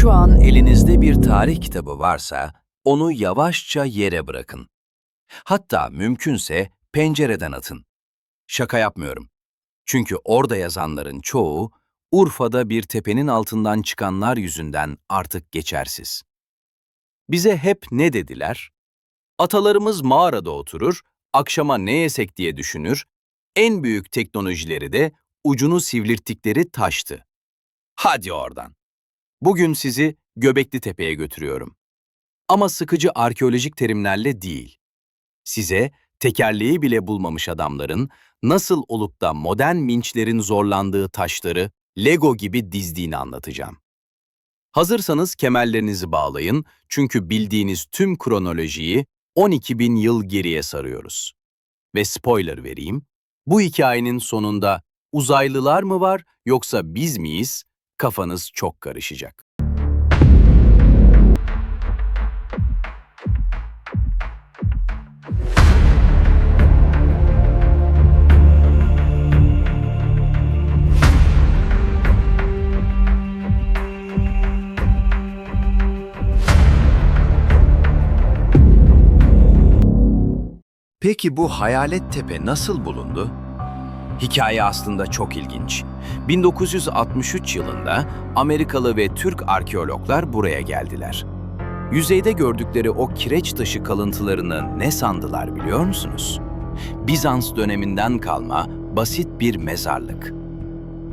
Şu an elinizde bir tarih kitabı varsa onu yavaşça yere bırakın. Hatta mümkünse pencereden atın. Şaka yapmıyorum. Çünkü orada yazanların çoğu Urfa'da bir tepenin altından çıkanlar yüzünden artık geçersiz. Bize hep ne dediler? Atalarımız mağarada oturur, akşama ne yesek diye düşünür, en büyük teknolojileri de ucunu sivrilttikleri taştı. Hadi oradan. Bugün sizi Göbekli Tepe'ye götürüyorum. Ama sıkıcı arkeolojik terimlerle değil. Size tekerleği bile bulmamış adamların nasıl olup da modern minçlerin zorlandığı taşları Lego gibi dizdiğini anlatacağım. Hazırsanız kemerlerinizi bağlayın çünkü bildiğiniz tüm kronolojiyi 12 bin yıl geriye sarıyoruz. Ve spoiler vereyim, bu hikayenin sonunda uzaylılar mı var yoksa biz miyiz? Kafanız çok karışacak. Peki bu hayalet tepe nasıl bulundu? Hikaye aslında çok ilginç. 1963 yılında Amerikalı ve Türk arkeologlar buraya geldiler. Yüzeyde gördükleri o kireç taşı kalıntılarını ne sandılar biliyor musunuz? Bizans döneminden kalma basit bir mezarlık.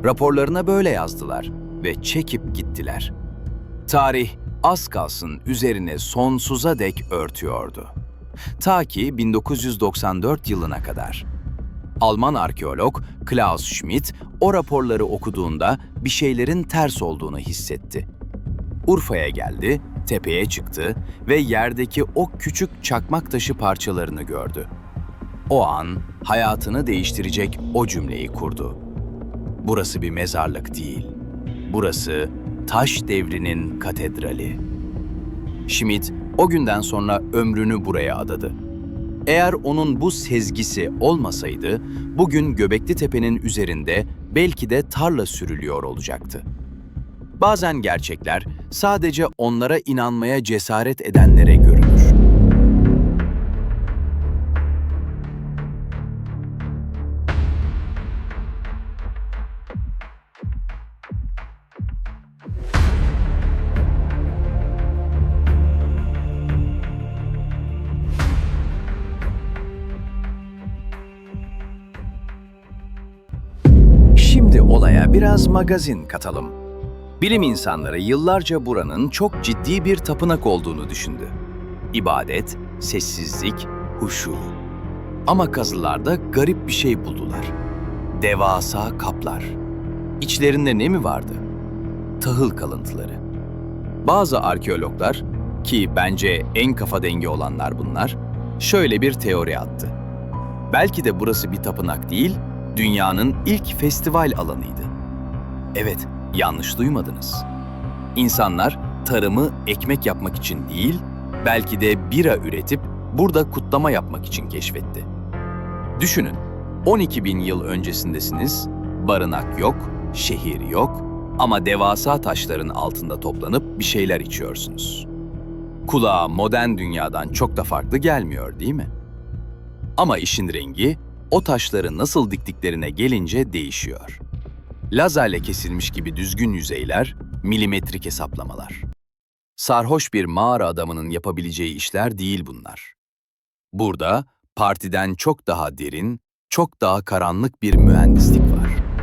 Raporlarına böyle yazdılar ve çekip gittiler. Tarih az kalsın üzerine sonsuza dek örtüyordu. Ta ki 1994 yılına kadar. Alman arkeolog Klaus Schmidt o raporları okuduğunda bir şeylerin ters olduğunu hissetti. Urfa'ya geldi, tepeye çıktı ve yerdeki o küçük çakmak taşı parçalarını gördü. O an hayatını değiştirecek o cümleyi kurdu. Burası bir mezarlık değil. Burası taş devrinin katedrali. Schmidt o günden sonra ömrünü buraya adadı. Eğer onun bu sezgisi olmasaydı, bugün Göbekli Tepe'nin üzerinde belki de tarla sürülüyor olacaktı. Bazen gerçekler sadece onlara inanmaya cesaret edenlere görünür. Şimdi olaya biraz magazin katalım. Bilim insanları yıllarca buranın çok ciddi bir tapınak olduğunu düşündü. İbadet, sessizlik, huşu. Ama kazılarda garip bir şey buldular. Devasa kaplar. İçlerinde ne mi vardı? Tahıl kalıntıları. Bazı arkeologlar, ki bence en kafa dengi olanlar bunlar, şöyle bir teori attı. Belki de burası bir tapınak değil, dünyanın ilk festival alanıydı. Evet, yanlış duymadınız. İnsanlar tarımı ekmek yapmak için değil, belki de bira üretip burada kutlama yapmak için keşfetti. Düşünün, 12 bin yıl öncesindesiniz, barınak yok, şehir yok ama devasa taşların altında toplanıp bir şeyler içiyorsunuz. Kulağa modern dünyadan çok da farklı gelmiyor değil mi? Ama işin rengi o taşları nasıl diktiklerine gelince değişiyor. Lazerle kesilmiş gibi düzgün yüzeyler, milimetrik hesaplamalar. Sarhoş bir mağara adamının yapabileceği işler değil bunlar. Burada partiden çok daha derin, çok daha karanlık bir mühendislik var.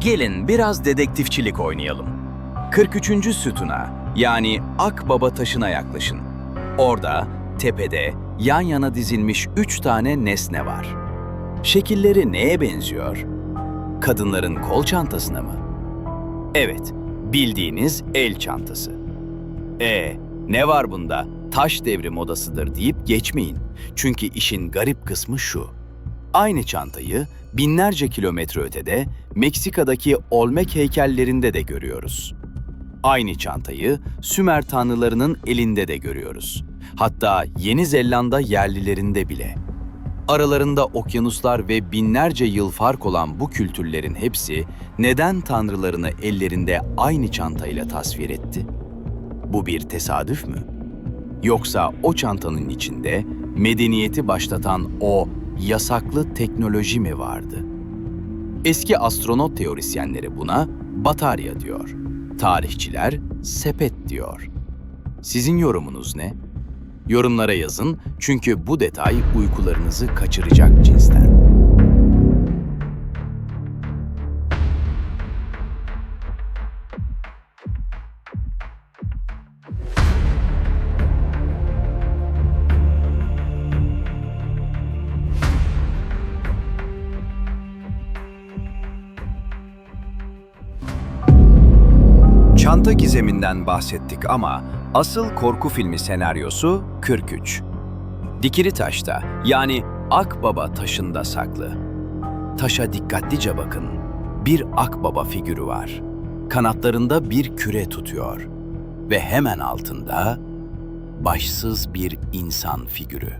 Gelin biraz dedektifçilik oynayalım. 43. sütuna yani Akbaba taşına yaklaşın. Orada tepede yan yana dizilmiş üç tane nesne var. Şekilleri neye benziyor? Kadınların kol çantasına mı? Evet, bildiğiniz el çantası. E, ne var bunda? Taş devri modasıdır deyip geçmeyin. Çünkü işin garip kısmı şu. Aynı çantayı binlerce kilometre ötede Meksika'daki Olmec heykellerinde de görüyoruz. Aynı çantayı Sümer tanrılarının elinde de görüyoruz. Hatta Yeni Zelanda yerlilerinde bile. Aralarında okyanuslar ve binlerce yıl fark olan bu kültürlerin hepsi neden tanrılarını ellerinde aynı çantayla tasvir etti? Bu bir tesadüf mü? Yoksa o çantanın içinde medeniyeti başlatan o yasaklı teknoloji mi vardı? Eski astronot teorisyenleri buna batarya diyor. Tarihçiler sepet diyor. Sizin yorumunuz ne? Yorumlara yazın çünkü bu detay uykularınızı kaçıracak cinsten. Çanta gizeminden bahsettik ama asıl korku filmi senaryosu 43. Dikili taşta yani Akbaba taşında saklı. Taşa dikkatlice bakın. Bir akbaba figürü var. Kanatlarında bir küre tutuyor. Ve hemen altında başsız bir insan figürü.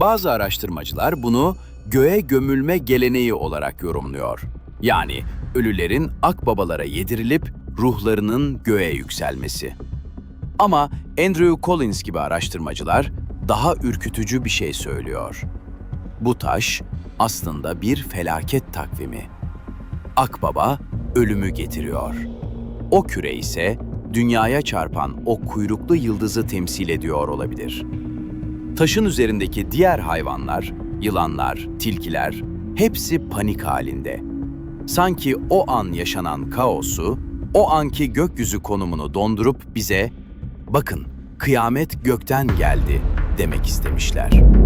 Bazı araştırmacılar bunu göğe gömülme geleneği olarak yorumluyor. Yani ölülerin akbabalara yedirilip ruhlarının göğe yükselmesi. Ama Andrew Collins gibi araştırmacılar daha ürkütücü bir şey söylüyor. Bu taş aslında bir felaket takvimi. Akbaba ölümü getiriyor. O küre ise dünyaya çarpan o kuyruklu yıldızı temsil ediyor olabilir. Taşın üzerindeki diğer hayvanlar, yılanlar, tilkiler hepsi panik halinde. Sanki o an yaşanan kaosu, o anki gökyüzü konumunu dondurup bize bakın kıyamet gökten geldi demek istemişler.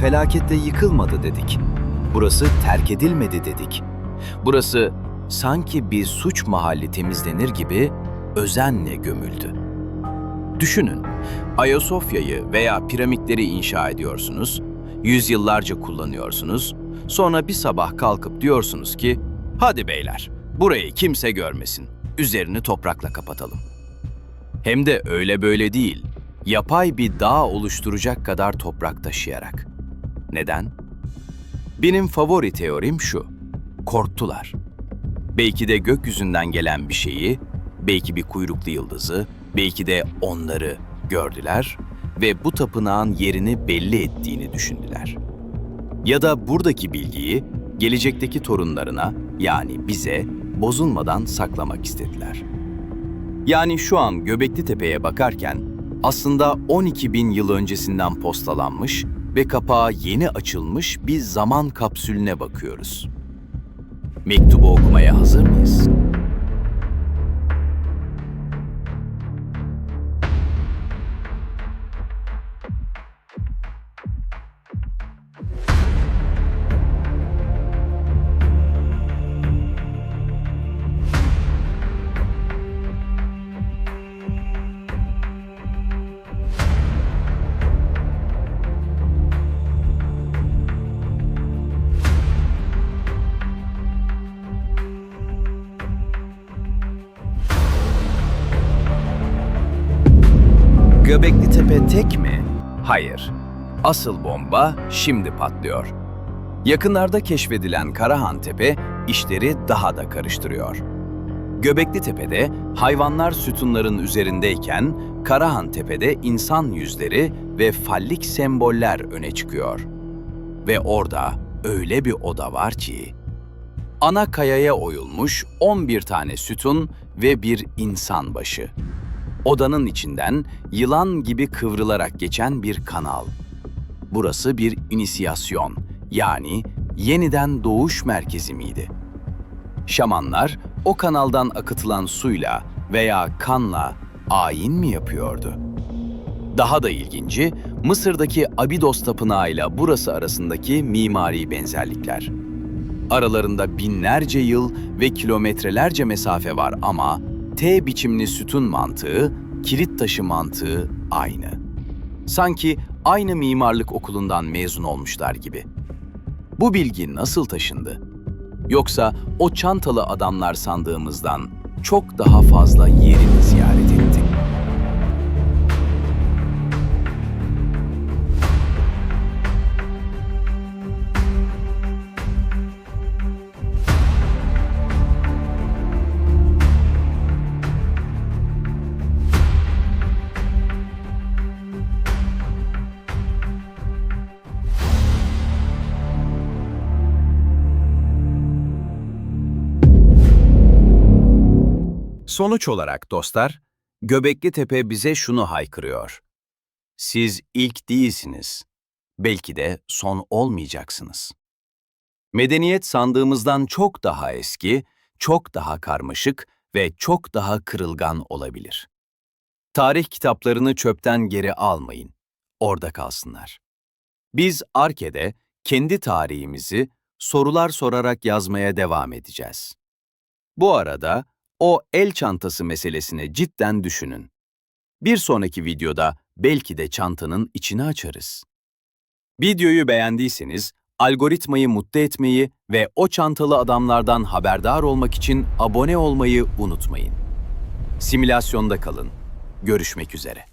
Felakette yıkılmadı dedik. Burası terk edilmedi dedik. Burası sanki bir suç mahalli temizlenir gibi özenle gömüldü. Düşünün, Ayasofya'yı veya piramitleri inşa ediyorsunuz, yüzyıllarca kullanıyorsunuz, sonra bir sabah kalkıp diyorsunuz ki, hadi beyler, burayı kimse görmesin, üzerini toprakla kapatalım. Hem de öyle böyle değil, yapay bir dağ oluşturacak kadar toprak taşıyarak. Neden? Benim favori teorim şu. Korktular. Belki de gökyüzünden gelen bir şeyi, belki bir kuyruklu yıldızı, belki de onları gördüler ve bu tapınağın yerini belli ettiğini düşündüler. Ya da buradaki bilgiyi gelecekteki torunlarına yani bize bozulmadan saklamak istediler. Yani şu an Göbekli Tepe'ye bakarken aslında 12 bin yıl öncesinden postalanmış ve kapağı yeni açılmış bir zaman kapsülüne bakıyoruz. Mektubu okumaya hazır mıyız? Göbekli Tepe tek mi? Hayır. Asıl bomba şimdi patlıyor. Yakınlarda keşfedilen Karahan Tepe işleri daha da karıştırıyor. Göbekli Tepe'de hayvanlar sütunların üzerindeyken Karahan Tepe'de insan yüzleri ve fallik semboller öne çıkıyor. Ve orada öyle bir oda var ki ana kayaya oyulmuş 11 tane sütun ve bir insan başı. Odanın içinden yılan gibi kıvrılarak geçen bir kanal. Burası bir inisiyasyon, yani yeniden doğuş merkezi miydi? Şamanlar o kanaldan akıtılan suyla veya kanla ayin mi yapıyordu? Daha da ilginci, Mısır'daki Abidos Tapınağı ile burası arasındaki mimari benzerlikler. Aralarında binlerce yıl ve kilometrelerce mesafe var ama T biçimli sütun mantığı, kilit taşı mantığı aynı. Sanki aynı mimarlık okulundan mezun olmuşlar gibi. Bu bilgi nasıl taşındı? Yoksa o çantalı adamlar sandığımızdan çok daha fazla yerini ziyaret etti. Sonuç olarak dostlar, Göbekli Tepe bize şunu haykırıyor. Siz ilk değilsiniz. Belki de son olmayacaksınız. Medeniyet sandığımızdan çok daha eski, çok daha karmaşık ve çok daha kırılgan olabilir. Tarih kitaplarını çöpten geri almayın. Orada kalsınlar. Biz Arke'de kendi tarihimizi sorular sorarak yazmaya devam edeceğiz. Bu arada o el çantası meselesini cidden düşünün. Bir sonraki videoda belki de çantanın içini açarız. Videoyu beğendiyseniz algoritmayı mutlu etmeyi ve o çantalı adamlardan haberdar olmak için abone olmayı unutmayın. Simülasyonda kalın. Görüşmek üzere.